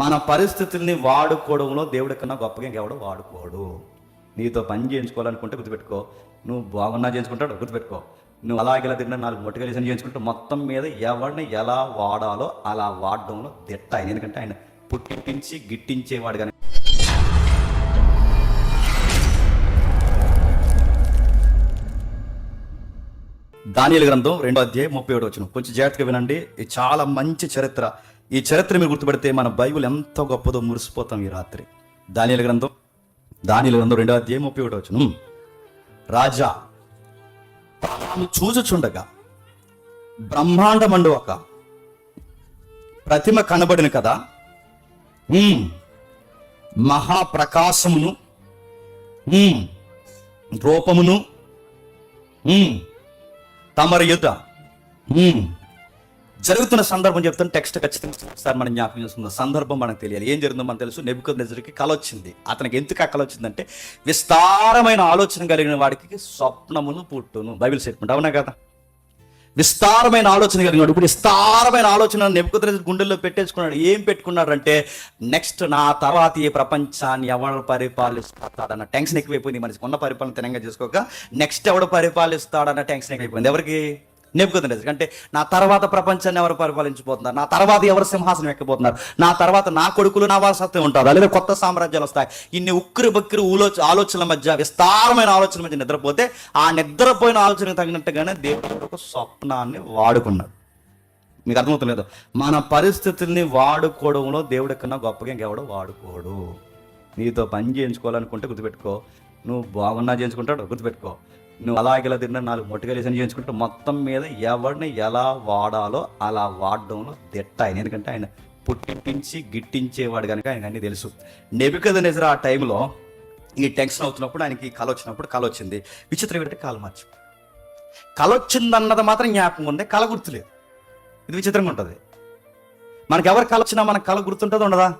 మన పరిస్థితుల్ని వాడుకోవడంలో దేవుడి కన్నా గొప్పగా ఇంకెవడు వాడుకోడు. నీతో పని చేయించుకోవాలనుకుంటే గుర్తుపెట్టుకో. నువ్వు బాగున్నా చేయించుకుంటాడు గుర్తుపెట్టుకో. నువ్వు అలాగే ఇలా తిన్నా నాలుగు చేసిన చేయించుకుంటే మొత్తం మీద ఎవరిని ఎలా వాడాలో అలా వాడడంలో దిట్ట ఆయన. ఎందుకంటే ఆయన పుట్టించి గిట్టించేవాడు కానీ. దానియల గ్రంథం రెండో అధ్యాయం ముప్పై ఏడు వచ్చిన కొంచెం జాగ్రత్తగా వినండి. ఇది చాలా మంచి చరిత్ర. ఈ చరిత్ర మీరు గుర్తుపెడితే మన బైబిల్ ఎంత గొప్పదో మురిసిపోతాం ఈ రాత్రి. దానిల గ్రంథం దానిల గ్రంథం రెండో అధ్యాయం ముప్పై ఒకటి వచ్చును రాజా చూచుచుండగా బ్రహ్మాండమండు ఒక ప్రతిమ కనబడిన కదా మహాప్రకాశమును రూపమును తమరి యుద్ధ జరుగుతున్న సందర్భం చెప్తాను టెక్స్ట్ ఖచ్చితంగా ఒకసారి మనం జ్ఞాపకం చేసుకుందాం. సందర్భం మనకు తెలియాలి. ఏం జరిగిందో మనకు తెలుసు. నెబుకద్ నెజరికి కళ వచ్చింది. అతనికి ఎందుకు ఆ కళ వచ్చిందంటే విస్తారమైన ఆలోచన కలిగిన వాడికి స్వప్నమును పుట్టును. బైబిల్ స్టేట్మెంట్ అవునా కదా? విస్తారమైన ఆలోచన కలిగినాడు ఇప్పుడు విస్తారమైన ఆలోచన నెప్పుకుద్ర గుండెల్లో పెట్టేసుకున్నాడు. ఏం పెట్టుకున్నాడు అంటే నెక్స్ట్ నా తర్వాత ఈ ప్రపంచాన్ని ఎవడు పరిపాలిస్తాడన్న టెన్షన్ ఎక్కువైపోయింది మనిషికి. ఉన్న పరిపాలన తినంగా చేసుకోక నెక్స్ట్ ఎవడు పరిపాలిస్తాడన్న టెన్షన్ ఎక్కువైపోయింది. ఎవరికి? నెప్పుకుద్ర అంటే నా తర్వాత ప్రపంచాన్ని ఎవరు పరిపాలించబోతున్నారు? నా తర్వాత ఎవరు సింహాసనం ఎక్కబోతున్నారు? నా తర్వాత నా కొడుకులు నా వారసత్వం ఉంటారు లేదా కొత్త సామ్రాజ్యాలు వస్తాయి? ఇన్ని ఉక్కిరి బక్కిరి ఊలో ఆలోచనల మధ్య విస్తారమైన ఆలోచనల మధ్య నిద్రపోతే ఆ నిద్రపోయిన ఆలోచనకు తగినట్టుగానే దేవుడు ఒక స్వప్నాన్ని వాడుకున్నాడు. మీకు అర్థమవుతలేదు? మన పరిస్థితుల్ని వాడుకోవడంలో దేవుడి కన్నా గొప్పగా ఇంకెవడో వాడుకోడు. నీతో పని చేయించుకోవాలనుకుంటే గుర్తుపెట్టుకో. నువ్వు బాగున్నా చేయించుకుంటాడు గుర్తుపెట్టుకో. నువ్వు అలాగే ఇలా తిన్నా నాలుగు మొట్టగలేసని చేయించుకుంటే మొత్తం మీద ఎవరిని ఎలా వాడాలో అలా వాడడంలో దిట్ట ఆయన. ఎందుకంటే ఆయన పుట్టించి గిట్టించేవాడు కనుక ఆయన అన్నీ తెలుసు. నెబికద నిజర ఆ టైంలో ఈ టెన్షన్ అవుతున్నప్పుడు ఆయనకి కళ వచ్చినప్పుడు కళ వచ్చింది. విచిత్రం ఏంటంటే కాలు మార్చి. కళ వచ్చిందన్నది మాత్రం జ్ఞాపకం ఉంది కళ గుర్తులేదు. ఇది విచిత్రంగా ఉంటుంది. మనకి ఎవరు కళ వచ్చినా మనకు కళ గుర్తుంటుంది ఉండదా?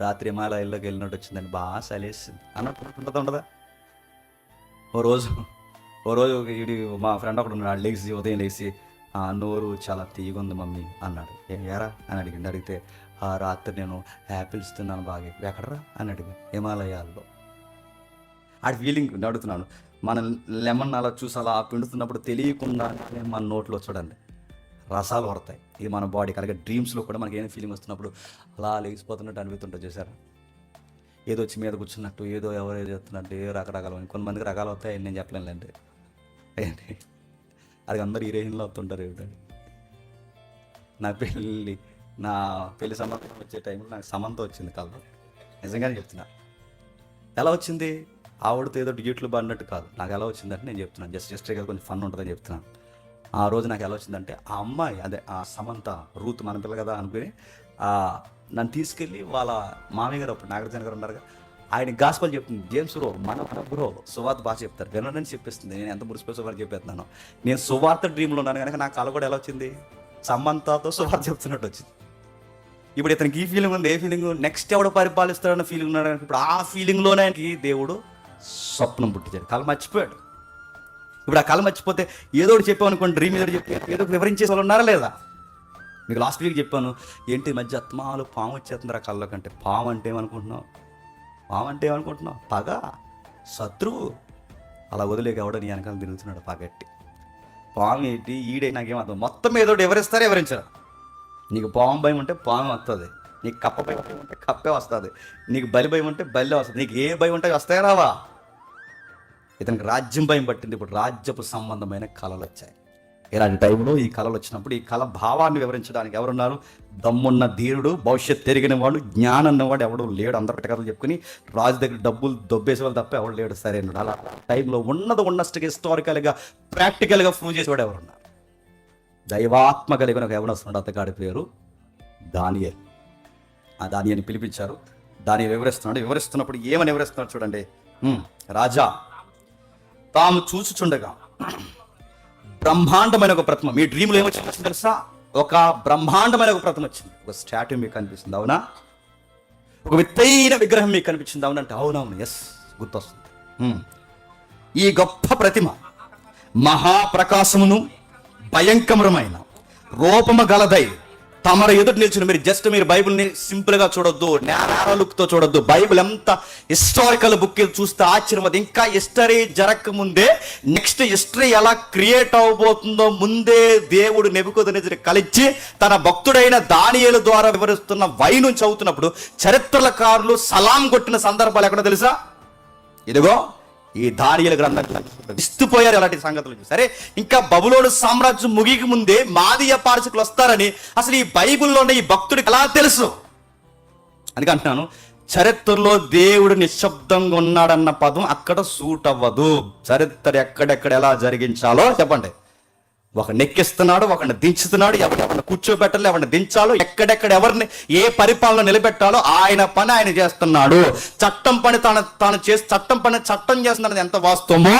రాత్రి మాల ఇళ్ళకి వెళ్ళినట్టు వచ్చిందని బాగా సలేసింది. అన్నట్టు ఉంటుంది ఉండదా ఓ రోజు ఓ రోజు ఇడి మా ఫ్రెండ్ ఒకడు ఉన్నాడు లేచి ఉదయం లేచి "ఆ, నోరు చాలా తీగుంది మమ్మీ అన్నాడు. ఏరా? అని అడిగింది అడిగితే ఆ రాత్రి నేను యాపిల్స్ తిన్నాను బాగా. ఎక్కడరా? అని అడిగి హిమాలయాల్లో. ఆడి ఫీలింగ్ అడుగుతున్నాను. మన లెమన్ అలా చూసి అలా పిండుతున్నప్పుడు తెలియకుండా మన నోట్లో చూడండి. రసాలు పడతాయి ఇది మన బాడీకి అలాగే డ్రీమ్స్లో కూడా మనకి ఏం ఫీలింగ్ వస్తున్నప్పుడు అలా లేచిపోతున్నట్టు అనిపిస్తుంటుంది చూసారా? ఏదో వచ్చి మీద కూర్చున్నట్టు ఏదో ఎవరు ఏదో చెప్తున్నట్టు రకరకాలు. కొంతమందికి రకాలు వస్తాయి నేను చెప్పలేనులేండి. అయ్యండి అది అందరు హీరోయిన్లో వస్తుంటారు ఏమిటండి నా పెళ్ళి నా పెళ్ళి సంబంధం వచ్చే టైంలో నాకు సమంత వచ్చింది కాదు. నిజంగానే చెప్తున్నా. ఎలా వచ్చింది? ఆవిడతో ఏదో డిజిట్లు పడినట్టు కాదు. నాకు ఎలా వచ్చిందంటే నేను చెప్తున్నాను జస్ట్ జస్ట్ కొంచెం ఫన్ ఉంటుందని చెప్తున్నాను ఆ రోజు నాకు ఎలా వచ్చిందంటే ఆ అమ్మాయి అదే ఆ సమంత రూత్ మన పిల్ల కదా అనుకుని నన్ను తీసుకెళ్ళి వాళ్ళ మామయ్య గారు అప్పుడు నాగార్జున గారు ఉన్నారు ఆయన గాస్పల్ చెప్తుంది. జేమ్స్ బ్రో మన బ్రో సువార్త బాగా చెప్తారు. వినడని చెప్పిస్తుంది. నేను ఎంత మురిసిపోయి సువార్త చెప్పేస్తున్నాను. నేను సువార్త డ్రీమ్లో ఉన్నాను కనుక నా కళ కూడా ఎలా వచ్చింది? సమంతతో సువార్త చెప్తున్నట్టు వచ్చింది. ఇప్పుడు ఇతనికి ఈ ఫీలింగ్ ఉంది ఏ ఫీలింగ్ నెక్స్ట్ ఎవడు పరిపాలిస్తాడన్న ఫీలింగ్ ఉన్నాడు కనుక ఇప్పుడు ఆ ఫీలింగ్లోనే ఆయనకి దేవుడు స్వప్నం పుట్టించాడు. కళ మర్చిపోయాడు. ఇప్పుడు ఆ కళ మర్చిపోతే ఏదో ఒకటి చెప్పామనుకోండి డ్రీమ్ ఏదో చెప్పి ఏదో ఒకటి వివరించే వాళ్ళు ఉన్నారా లేదా? మీకు లాస్ట్ వీక్ చెప్పాను ఏంటి మధ్య ఆత్మాలు పాము వచ్చేస్తుంది ఆ కళ్ళ కంటే పాము అంటే ఏమనుకుంటున్నావు? పాము అంటే ఏమనుకుంటున్నావు? పగ? శత్రువు? అలా వదిలేక ఎవడో నీ వెనకాల తిరుగుతున్నాడు పగట్టి. పాము ఏంటి? ఈడే నాకేం అర్థం? మొత్తం ఏదో ఒకటి ఎవరిస్తారా ఎవరించరా. నీకు పాము భయం ఉంటే పాము వస్తుంది నీకు కప్ప భయం ఉంటే కప్పే వస్తుంది. నీకు బలి భయం ఉంటే బలి వస్తుంది. నీకు ఏ భయం ఉంటే వస్తాయి రావా? ఇతనికి రాజ్యం భయం పట్టింది. ఇప్పుడు రాజ్యపు సంబంధమైన కళలు వచ్చాయి ఇలాంటి టైంలో ఈ కళలు వచ్చినప్పుడు ఈ కళ భావాన్ని వివరించడానికి ఎవరున్నారు? దమ్మున్న ధీరుడు భవిష్యత్ తిరిగిన వాడు జ్ఞానం ఉన్నవాడు ఎవడు లేడు అందరు పెట్టగలరు చెప్పుకుని రాజు దగ్గర డబ్బులు దొబ్బేసే వాళ్ళు తప్ప ఎవడు లేడు. సరే అలా టైంలో ఉన్నది ఉన్నట్టుగా హిస్టారికల్గా ప్రాక్టికల్గా ప్రూవ్ చేసేవాడు ఎవరున్నారు? దైవాత్మ కలిగిన ఒక ఎవడు వస్తున్నాడు అతగాడి పేరు దానియల్. ఆ దానియని పిలిపించారు. దాని వివరిస్తున్నాడు. వివరిస్తున్నప్పుడు ఏమని వివరిస్తున్నాడు చూడండి. రాజా తాము చూచుచుండగా బ్రహ్మాండమైన ఒక ప్రతిమ. మీ డ్రీమ్లో ఏమొచ్చింది తెలుసా? ఒక బ్రహ్మాండమైన ఒక ప్రతిమ వచ్చింది. ఒక స్టాట్యూ మీకు కనిపిస్తుంది అవునా? ఒక విత్తైన విగ్రహం మీకు కనిపించింది అవునంటే. అవునవును ఎస్ గుర్తొస్తుంది. ఈ గొప్ప ప్రతిమ మహాప్రకాశమును భయంకరమైన రూపము గలదై తమర ఎదుటి నిల్చుని మీరు జస్ట్ మీరు బైబిల్ని సింపుల్గా చూడొద్దు నేరాల లుక్తో చూడొద్దు. బైబిల్ ఎంత హిస్టారికల్ బుక్ చూస్తే ఆశ్చర్యం అది. ఇంకా హిస్టరీ జరగక ముందే నెక్స్ట్ హిస్టరీ ఎలా క్రియేట్ అవబోతుందో ముందే దేవుడు నెబుకొదనేది కలిచి తన భక్తుడైన దానియేలు ద్వారా వివరిస్తున్న వైను చదువుతున్నప్పుడు చరిత్రకారులు సలాం కొట్టిన సందర్భాలు ఎక్కడో తెలుసా? ఇదిగో. ఈ దానియల గ్రంథం ఇస్తుపోయారు అలాంటి సంగతులు. సరే ఇంకా బబులోడు సామ్రాజ్యం ముగికి ముందే మాదీయ పారసికులు వస్తారని అసలు ఈ బైబిల్లోనే ఈ భక్తుడికి ఎలా తెలుసు? అందుకే అంటున్నాను చరిత్రలో దేవుడు నిశ్శబ్దంగా ఉన్నాడన్న పదం అక్కడ సూట్ అవ్వదు చరిత్ర ఎక్కడెక్కడ ఎలా జరిగించాలో చెప్పండి. ఒక నెక్కిస్తున్నాడు ఒకరిని దించుతున్నాడు ఎవరు ఎవరిని కూర్చోబెట్టాలి ఎవరిని దించాలో ఎక్కడెక్కడ ఎవరిని ఏ పరిపాలన నిలబెట్టాలో ఆయన పని ఆయన చేస్తున్నాడు. చట్టం పని తాను తాను చేసి చట్టం పని చట్టం చేస్తున్నది ఎంత వాస్తవమో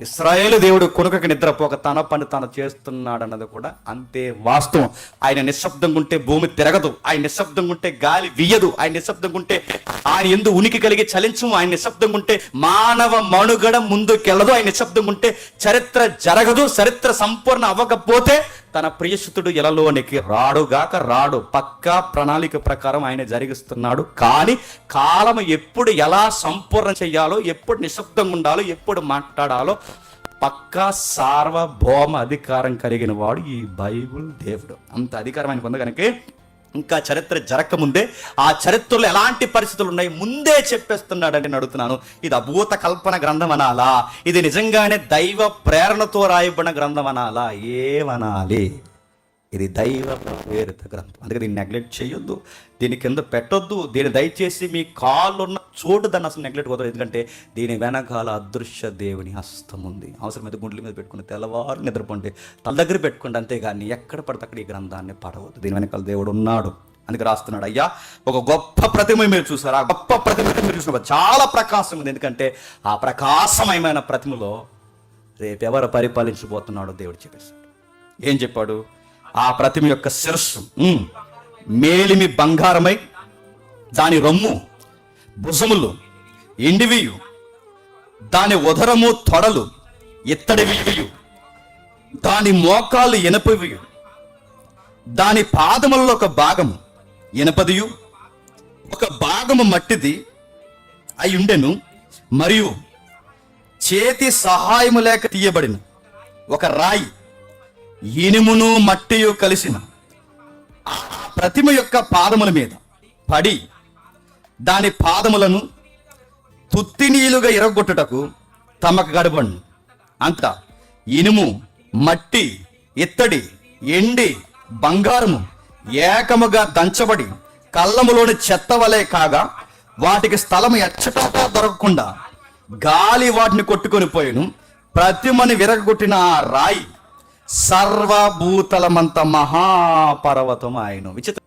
ఇస్రాయేల్ దేవుడు కొనుకకి నిద్రపోక తన పని తను చేస్తున్నాడు అన్నది కూడా అంతే వాస్తవం. ఆయన నిశ్శబ్దంగా ఉంటే భూమి తిరగదు. ఆయన నిశ్శబ్దంగా ఉంటే గాలి వీయదు. ఆయన నిశ్శబ్దంగా ఉంటే ఆయన ఎందు ఉనికి కలిగి చలించము. ఆయన నిశ్శబ్దంగా ఉంటే మానవ మనుగడ ముందుకెళ్ళదు ఆయన నిశ్శబ్దంగా ఉంటే చరిత్ర జరగదు. చరిత్ర సంపూర్ణ అవ్వకపోతే తన ప్రియశుతుడు ఎలలోనికి రాడుగాక రాడు. పక్కా ప్రణాళిక ప్రకారం ఆయన జరిగిస్తున్నాడు. కానీ కాలం ఎప్పుడు ఎలా సంపూర్ణ చేయాలో ఎప్పుడు నిశ్శబ్దంగా ఉండాలో ఎప్పుడు మాట్లాడాలో పక్కా సార్వభౌమ అధికారం కలిగిన వాడు ఈ బైబుల్ దేవుడు. అంత అధికారం ఆయనకు ఉంది కనుక ఇంకా చరిత్ర జరగకముందే ఆ చరిత్రలో ఎలాంటి పరిస్థితులు ఉన్నాయి ముందే చెప్పేస్తున్నాడని అడుగుతున్నాను. ఇది అభూత కల్పన గ్రంథం అనాలా ఇది నిజంగానే దైవ ప్రేరణతో రాయబడిన గ్రంథం అనాలా ఏమనాలి? ఇది దైవ ప్రేరిత గ్రంథం. అందుకే దీన్ని నెగ్లెక్ట్ చేయొద్దు. దీని కింద పెట్టొద్దు. దీన్ని దయచేసి మీ కాళ్ళు ఉన్న చోటు దాన్ని అసలు నెగ్లెక్ట్ కుదరదు ఎందుకంటే దీని వెనకాల అదృశ్య దేవుని హస్తం ఉంది. అవసరం మీద గుండెల మీద పెట్టుకుని తెల్లవారు నిద్రపోండి. తల దగ్గర పెట్టుకోండి అంతేగాని ఎక్కడ పడితే అక్కడ ఈ గ్రంథాన్ని పడవద్దు. దీని వెనకాల దేవుడు ఉన్నాడు. అందుకే రాస్తున్నాడు అయ్యా ఒక గొప్ప ప్రతిమ మీరు చూసారు. ఆ గొప్ప ప్రతిమ మీరు చూసినప్పుడు చాలా ప్రకాశం ఉంది. ఎందుకంటే ఆ ప్రకాశమయమైన ప్రతిమలో రేపు ఎవరు పరిపాలించబోతున్నాడో దేవుడు చెప్పేశాడు. ఏం చెప్పాడు? ఆ ప్రతిమ యొక్క శిరస్సు మేలిమి బంగారమై దాని రొమ్ము భుజములు ఎండివియు. దాని ఉదరము తొడలు ఇత్తడివియు. దాని మోకాలు ఇనపవియు. దాని పాదములలో ఒక భాగము ఇనపదియు. ఒక భాగము మట్టిది అయి ఉండెను మరియు చేతి సహాయము లేక తీయబడిన ఒక రాయి ఇనుమును మట్టియు కలిసిన ప్రతిమ యొక్క పాదముల మీద పడి దాని పాదములను తుత్తినీలుగా ఇరగొట్టుటకు తమకు గడపండు. అంత ఇనుము మట్టి ఇత్తడి ఎండి బంగారము ఏకముగా దంచబడి కళ్ళములోని చెత్త వలె కాగా వాటికి స్థలము ఎచ్చటా దొరకకుండా గాలి వాటిని కొట్టుకొని పోయిను. ప్రతిమని విరగొట్టిన ఆ రాయి సర్వభూతలమంత మహాపర్వతం ఆయన విచిత్ర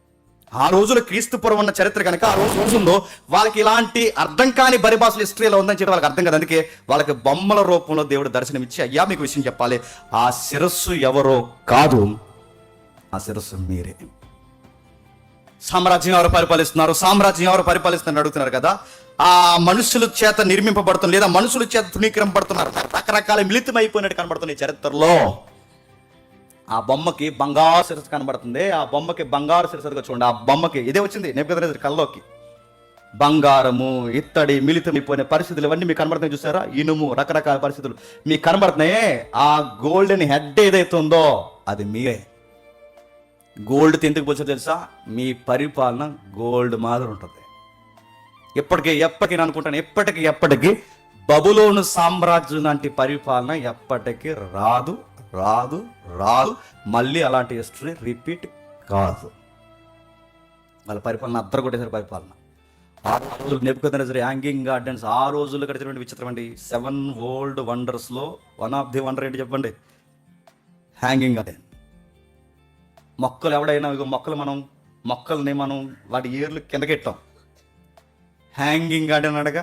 ఆ రోజులో క్రీస్తు ఉన్న చరిత్ర కనుక ఆ రోజు ఉందో వాళ్ళకి ఇలాంటి అర్థం కాని పరిభాషలు హిస్టరీలో ఉందని చెప్పి వాళ్ళకి అర్థం కదా. అందుకే వాళ్ళకి బొమ్మల రూపంలో దేవుడు దర్శనం ఇచ్చి అయ్యా మీకు విషయం చెప్పాలి. ఆ శిరస్సు ఎవరో కాదు. ఆ శిరస్సు మీరే. సామ్రాజ్యం ఎవరు పరిపాలిస్తున్నారు? సామ్రాజ్యం ఎవరు పరిపాలిస్తున్నారు అడుగుతున్నారు కదా. ఆ మనుషుల చేత నిర్మింపబడుతున్నారు లేదా మనుషుల చేత తృణీకరింపబడుతున్నారు రకరకాల మిళితం అయిపోయినట్టు కనబడుతుంది ఈ చరిత్రలో ఆ బొమ్మకి బంగారు శిరస్సు కనబడుతుంది. ఆ బొమ్మకి బంగారు శిరస్సుగా చూడండి. ఆ బొమ్మకి ఇదే వచ్చింది. నెప్పుకొద్దు కల్లోకి బంగారము ఇత్తడి మిళితమైపోయిన పరిస్థితులు ఇవన్నీ మీకు కనబడుతున్నాయి చూసారా? ఇనుము రకరకాల పరిస్థితులు. మీకు కనబడుతున్నాయి? ఆ గోల్డెన్ హెడ్ ఏదైతే ఉందో అది మీరే. గోల్డ్ ఎందుకు పోచో తెలుసా? మీ పరిపాలన గోల్డ్ మాదిరి ఉంటుంది. ఎప్పటికీ ఎప్పటికీ నేను అనుకుంటాను ఎప్పటికీ ఎప్పటికీ బబులోను సామ్రాజ్యం లాంటి పరిపాలన ఎప్పటికీ రాదు. రాదు రాదు. మళ్ళీ అలాంటి హిస్టరీ రిపీట్ కాదు. వాళ్ళ పరిపాలన అద్దరు కొట్టేసారు పరిపాలన. ఆ రోజులు నెప్పుకొద్దు హ్యాంగింగ్ గార్డెన్స్ ఆ రోజుల్లో కట్టినటువంటి విచిత్రం అండి. సెవెన్ వరల్డ్ వండర్స్లో వన్ ఆఫ్ ది వండర్ ఏంటి చెప్పండి? హ్యాంగింగ్ గార్డెన్ మొక్కలు ఎవడైనా మొక్కలు మనం మొక్కల్ని మనం వాటి ఏర్లు కిందకెట్టాం హ్యాంగింగ్ గార్డెన్ అనగా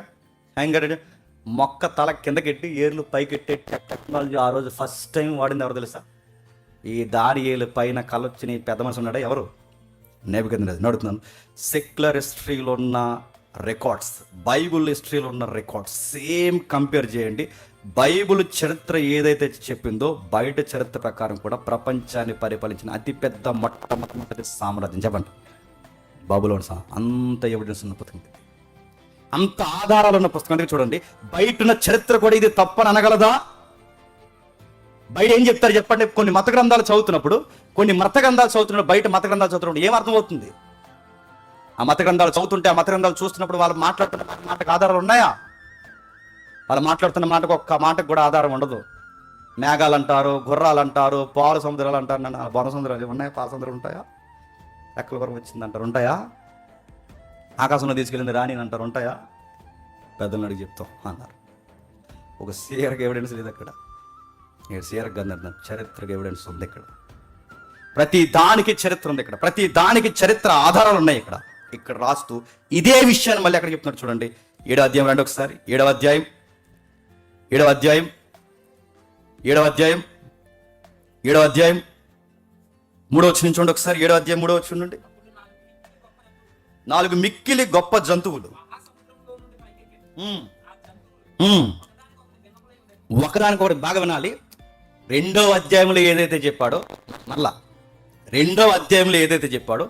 హ్యాంగ్ గార్డెన్ మొక్క తల కిందకెట్టి ఏర్లు పైకెట్టే టెక్నాలజీ ఆ రోజు ఫస్ట్ టైం వాడింది ఎవరు తెలుసా? ఈ దారి ఏలు పైన కలొచ్చిన పెద్ద మనిషి ఉన్నాడా ఎవరు? నేబుకెందు నడుతున్నాను సెక్యులర్ హిస్టరీలో ఉన్న రికార్డ్స్ బైబుల్ హిస్టరీలో ఉన్న రికార్డ్స్ సేమ్ కంపేర్ చేయండి. బైబుల్ చరిత్ర ఏదైతే చెప్పిందో బయట చరిత్ర ప్రకారం కూడా ప్రపంచాన్ని పరిపాలించిన అతిపెద్ద మొట్టమొదటి సామ్రాజ్యం. చెప్పండి. బాబులోని సా అంత ఎవిడెన్స్ ఉన్న పుస్తకం అంత ఆధారాలు ఉన్న పుస్తకం అంటే చూడండి బయట ఉన్న చరిత్ర కూడా ఇది తప్పని అనగలదా? బయట ఏం చెప్తారు చెప్పండి? కొన్ని మత గ్రంథాలు చదువుతున్నప్పుడు కొన్ని మత గ్రంథాలు చదువుతున్నప్పుడు బయట మత గ్రంథాలు చదువుతున్నప్పుడు ఏం అర్థమవుతుంది? ఆ మత గ్రంథాలు చదువుతుంటే ఆ మత గ్రంథాలు చూస్తున్నప్పుడు వాళ్ళు మాట్లాడుతున్న మాటకు ఆధారాలు ఉన్నాయా? వాళ్ళు మాట్లాడుతున్న మాటకు ఒక్క మాటకు కూడా ఆధారం ఉండదు. మేఘాలు అంటారు గుర్రాలు అంటారు పాల సముద్రాలు అంటారు. నన్ను బొన సముద్రాలు ఉన్నాయా పాల సముద్రాలు ఉంటాయా? ఎక్కల వరకు వచ్చింది అంటారు ఉంటాయా? ఆకాశంలో తీసుకెళ్ళింది రాణి అంటారు ఉంటాయా? పెద్దలను అడిగి చెప్తాం అన్నారు. ఒక సీరకు ఎవిడెన్స్ లేదు అక్కడ. ఇక్కడ సీరకు గంధం చరిత్రకు ఎవిడెన్స్ ఉంది ఇక్కడ. ప్రతి దానికి చరిత్ర ఉంది ఇక్కడ. ప్రతి దానికి చరిత్ర ఆధారాలు ఉన్నాయి ఇక్కడ. ఇక్కడ రాస్తూ ఇదే విషయాన్ని మళ్ళీ అక్కడ చెప్తున్నాడు చూడండి. ఏడవ అధ్యాయం రండి ఒకసారి. ఏడవ అధ్యాయం. ఏడవ అధ్యాయం. ఏడవ అధ్యాయం. ఏడవ అధ్యాయం. మూడో వచ్చి చూడండి ఒకసారి. ఏడవ అధ్యాయం మూడో వచ్చి నుండి. నాలుగు మిక్కిలి గొప్ప జంతువులు. ఒకదానికొకటి ఒకటి బాగా వినాలి. రెండో అధ్యాయంలో ఏదైతే చెప్పాడో మళ్ళా రెండో అధ్యాయంలో ఏదైతే చెప్పాడో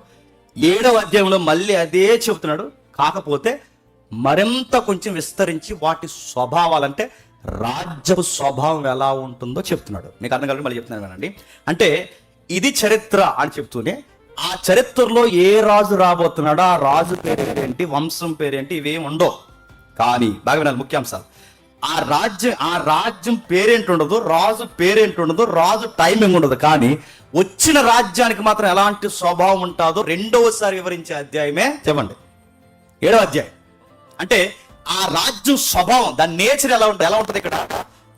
ఏడవ అధ్యాయంలో మళ్ళీ అదే చెబుతున్నాడు. కాకపోతే మరింత కొంచెం విస్తరించి వాటి స్వభావాలంటే రాజ్యపు స్వభావం ఎలా ఉంటుందో చెప్తున్నాడు. మీకు అర్థం కలిగి మళ్ళీ చెప్తున్నాను అండి అంటే ఇది చరిత్ర అని చెప్తూనే ఆ చరిత్రలో ఏ రాజు రాబోతున్నాడో ఆ రాజు పేరేంటి వంశం పేరేంటి ఇవేం ఉండవు. కానీ బాగా వినాలి ముఖ్యాంశాలు. ఆ రాజ్యం ఆ రాజ్యం పేరేంటి ఉండదు రాజు పేరేంటి ఉండదు రాజు టైమింగ్ ఉండదు. కానీ వచ్చిన రాజ్యానికి మాత్రం ఎలాంటి స్వభావం ఉంటుందో రెండవసారి వివరించే అధ్యాయమే చెప్పండి. ఏడవ అధ్యాయం. అంటే ఆ రాజ్యం స్వభావం దాని నేచర్ ఎలా ఉంటుంది ఎలా ఉంటుంది ఇక్కడ?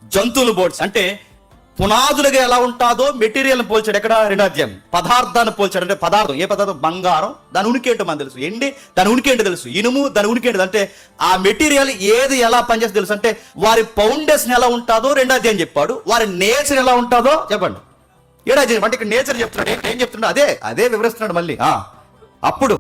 జంతువులు బోర్డ్స్. అంటే పునాదులుగా ఎలా ఉంటుందో మెటీరియల్ని పోల్చాడు. ఎక్కడ? రెండాధ్యాయం. పదార్థాన్ని పోల్చాడు. అంటే పదార్థం. ఏ పదార్థం? బంగారం. దాని ఉనికి ఏంటో మనకు తెలుసు. ఎండి? దాని ఉనికి ఏంటో తెలుసు. ఇనుము? దాని ఉనికి ఏంటో అంటే ఆ మెటీరియల్ ఏది ఎలా పనిచేస్తే తెలుసు. అంటే వారి ఫౌండేషన్ ఎలా ఉంటుందో రెండాధ్యాయం చెప్పాడు. వారి నేచర్ ఎలా ఉంటుందో చెప్పండి. ఏడాధ్యాయం. అంటే ఇక్కడ నేచర్ చెప్తున్నాడు. ఏం- చెప్తున్నాడు? అదే అదే వివరిస్తున్నాడు మళ్ళీ. ఆ, అప్పుడు